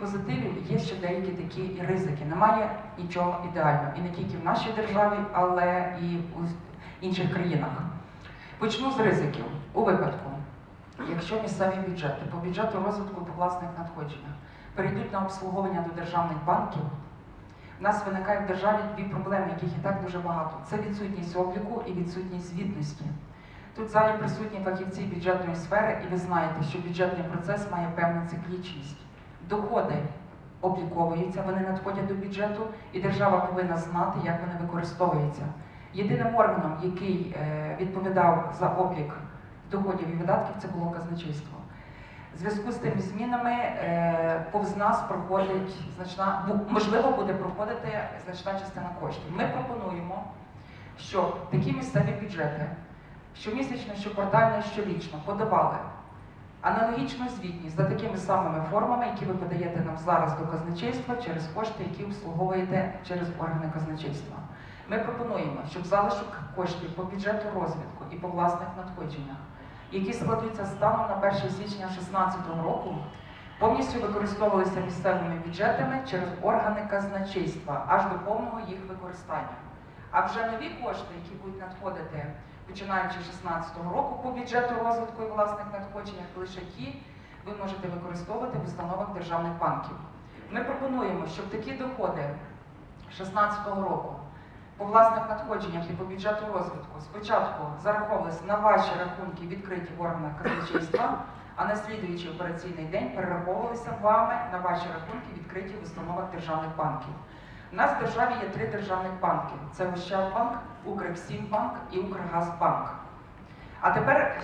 позитивів є ще деякі такі ризики. Немає нічого ідеального. І не тільки в нашій державі, але і у інших країнах. Почну з ризиків. У випадку, якщо місцеві бюджети по бюджету розвитку та власних надходженнях перейдуть на обслуговування до державних банків, в нас виникають в державі дві проблеми, яких і так дуже багато. Це відсутність обліку і відсутність звітності. Тут в залі присутні фахівці бюджетної сфери, і ви знаєте, що бюджетний процес має певну циклічність. Доходи обліковуються, вони надходять до бюджету, і держава повинна знати, як вони використовуються. Єдиним органом, який е, відповідав за облік доходів і видатків, це було казначейство. В зв'язку з тими змінами е, повз нас проходить значна, ну, можливо, буде проходити значна частина коштів. Ми пропонуємо, щоб такі місцеві бюджети щомісячно, щоквартально, щорічно подавали аналогічну звітність за такими самими формами, які ви подаєте нам зараз до казначейства через кошти, які обслуговуєте через органи казначейства. Ми пропонуємо, щоб залишок коштів по бюджету розвитку і по власних надходженнях, які складуться станом на 1 січня 2016 року, повністю використовувалися місцевими бюджетами через органи казначейства аж до повного їх використання. А вже нові кошти, які будуть надходити починаючи з 2016 року по бюджету розвитку і власних надходженнях, лише ті ви можете використовувати в установах державних банків. Ми пропонуємо, щоб такі доходи 2016 року по власних надходженнях і по бюджету розвитку спочатку зараховувалися на ваші рахунки, відкриті в органах казначейства, а на слідуючий операційний день перераховувалися вами на ваші рахунки, відкриті в установах державних банків. У нас в державі є три державних банки: це Ощадбанк, Укрексімбанк і Укргазбанк. А тепер